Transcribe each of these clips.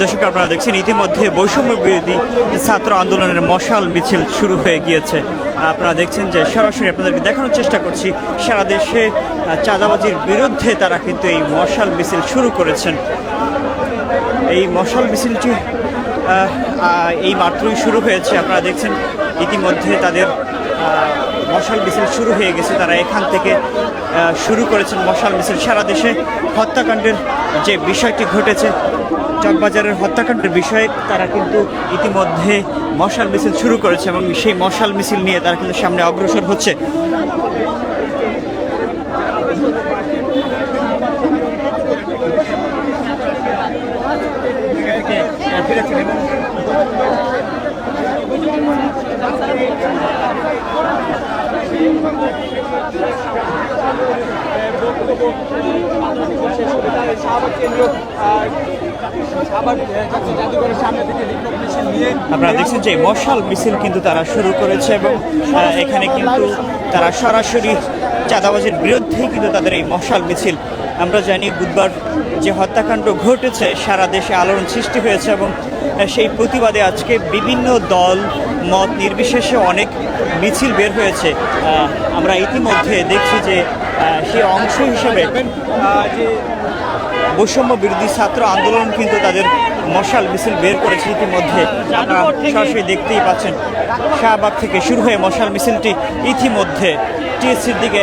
দর্শক, আপনারা দেখছেন, ইতিমধ্যে বৈষম্য বিরোধী ছাত্র আন্দোলনের মশাল মিছিল শুরু হয়ে গিয়েছে। আপনারা দেখছেন যে সরাসরি আপনাদেরকে দেখানোর চেষ্টা করছি, সারা দেশে চাঁদাবাজির বিরুদ্ধে তারা কিন্তু এই মশাল মিছিল শুরু করেছেন। এই মশাল মিছিলটি এই মাত্রই শুরু হয়েছে। আপনারা দেখছেন, ইতিমধ্যে তাদের মশাল মিছিল শুরু হয়ে গেছে। তারা এখান থেকে শুরু করেছেন মশাল মিছিল। সারা দেশে হত্যাকাণ্ডের যে বিষয়টি ঘটেছে, চকবাজারের হত্যাকাণ্ডের বিষয়ে তারা কিন্তু ইতিমধ্যে মশাল মিছিল শুরু করেছে এবং সেই মশাল মিছিল নিয়ে তারা কিন্তু সামনে অগ্রসর হচ্ছে। আপনারা দেখছেন যে মশাল মিছিল কিন্তু তারা শুরু করেছে এবং এখানে কিন্তু তারা সরাসরি চাঁদাবাজির বিরুদ্ধেই কিন্তু তাদের এই মশাল মিছিল। আমরা জানি বুধবার যে হত্যাকাণ্ড ঘটেছে, সারা দেশে আলোড়ন সৃষ্টি হয়েছে এবং সেই প্রতিবাদে আজকে বিভিন্ন দল মত নির্বিশেষে অনেক মিছিল বের হয়েছে। আমরা ইতিমধ্যে দেখছি যে সে সেই অংশ হিসেবে যে বৈষম্য বিরোধী ছাত্র আন্দোলন কিন্তু তাদের মশাল মিছিল বের করেছে ইতিমধ্যে। সরাসরি দেখতেই পাচ্ছেন শাহবাগ থেকে শুরু হয়ে মশাল মিছিলটি ইতিমধ্যে টিএসসির দিকে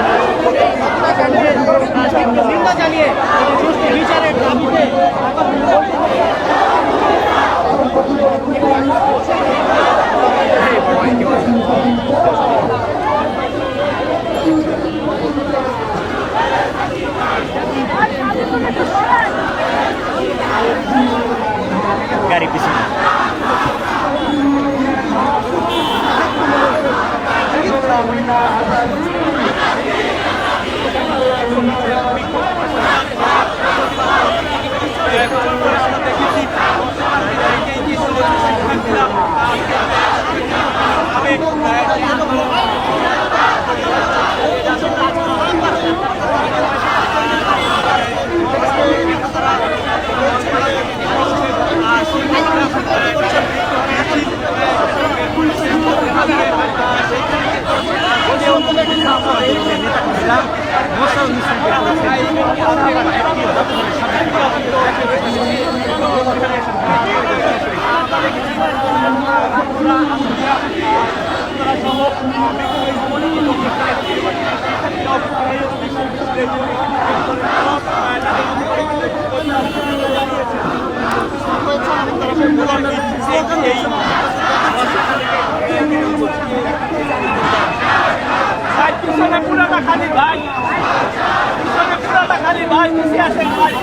Winner, ভাই পিছনে পুরাটা খালি ভাই পিছনে পুরাটা খালি ভাই আসেন ভাই,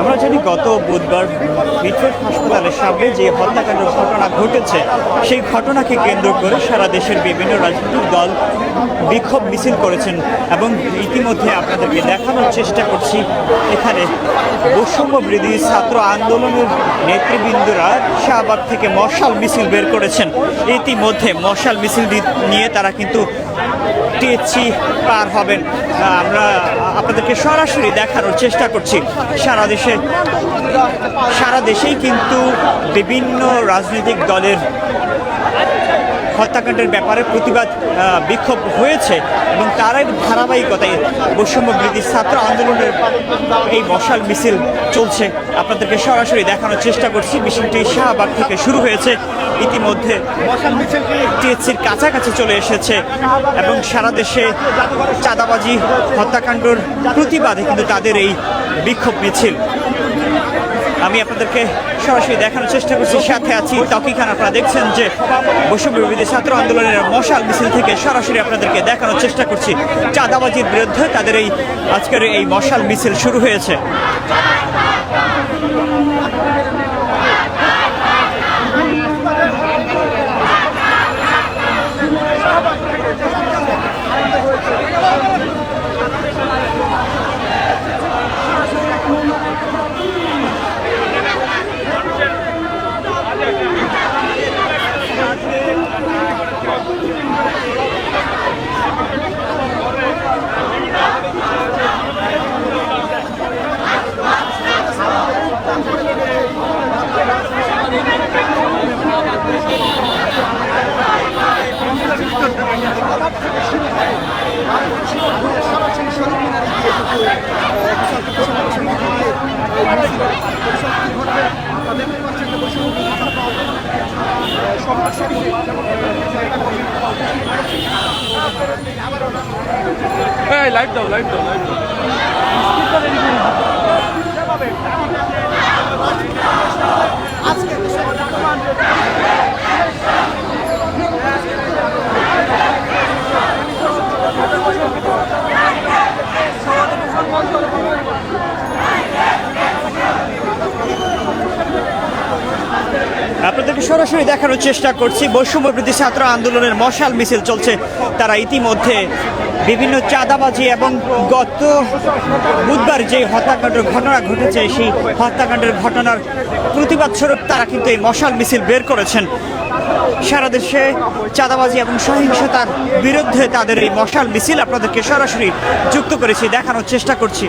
আমরা জানি গত বুধবার মিটফোর্ড হাসপাতালের সামনে যে হত্যাকাণ্ডের ঘটনা ঘটেছে, সেই ঘটনাকে কেন্দ্র করে সারা দেশের বিভিন্ন রাজনৈতিক দল বিক্ষোভ মিছিল করেছেন এবং ইতিমধ্যে আপনাদেরকে দেখানোর চেষ্টা করছি। এখানে বৈষম্য বিরোধী ছাত্র আন্দোলনের নেতৃবৃন্দরা শাহবাগ থেকে মশাল মিছিল বের করেছেন। ইতিমধ্যে মশাল মিছিল নিয়ে তারা কিন্তু টিএসসি পার হবেন। আমরা আপনাদেরকে সরাসরি দেখানোর চেষ্টা করছি। সারা দেশে সারা দেশেই কিন্তু বিভিন্ন রাজনৈতিক দলের হত্যাকাণ্ডের ব্যাপারে প্রতিবাদ বিক্ষোভ হয়েছে এবং তারাই ধারাবাহিকতায় বৈষম্য বিরোধী ছাত্র আন্দোলনের এই মশাল মিছিল চলছে। আপনাদেরকে সরাসরি দেখানোর চেষ্টা করছি। মিছিলটি শাহবাগ থেকে শুরু হয়েছে। ইতিমধ্যে টিএসসির কাছাকাছি চলে এসেছে এবং সারা দেশে চাঁদাবাজি, হত্যাকাণ্ডর প্রতিবাদে কিন্তু তাদের এই বিক্ষোভ মিছিল। আমি আপনাদেরকে সরাসরি দেখানোর চেষ্টা করছি। সাথে আছি তকি খান। আপনারা দেখছেন যে বৈষম্য বিরোধী ছাত্র আন্দোলনের মশাল মিছিল থেকে সরাসরি আপনাদেরকে দেখানোর চেষ্টা করছি। চাঁদাবাজির বিরুদ্ধে তাদের এই আজকের এই মশাল মিছিল শুরু হয়েছে। হ্যাঁ লাইভ দাও লাইভ দাও লাইভ দাও। আপনাদেরকে সরাসরি দেখানোর চেষ্টা করছি। বৈষম্য বিরোধী ছাত্র আন্দোলনের মশাল মিছিল চলছে। তারা ইতিমধ্যে বিভিন্ন চাঁদাবাজি এবং গত বুধবার যে হত্যাকাণ্ডের ঘটনা ঘটেছে, সেই হত্যাকাণ্ডের ঘটনার প্রতিবাদ স্বরূপ তারা কিন্তু এই মশাল মিছিল বের করেছেন। সারা দেশে চাঁদাবাজি এবং সহিংসতার বিরুদ্ধে তাদের এই মশাল মিছিল আপনাদেরকে সরাসরি যুক্ত করেছি, দেখানোর চেষ্টা করছি।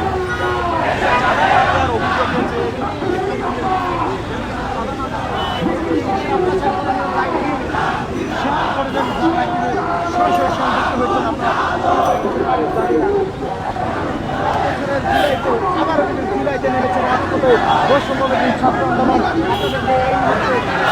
বৈষম্যবাদী ছাত্র আন্দোলন।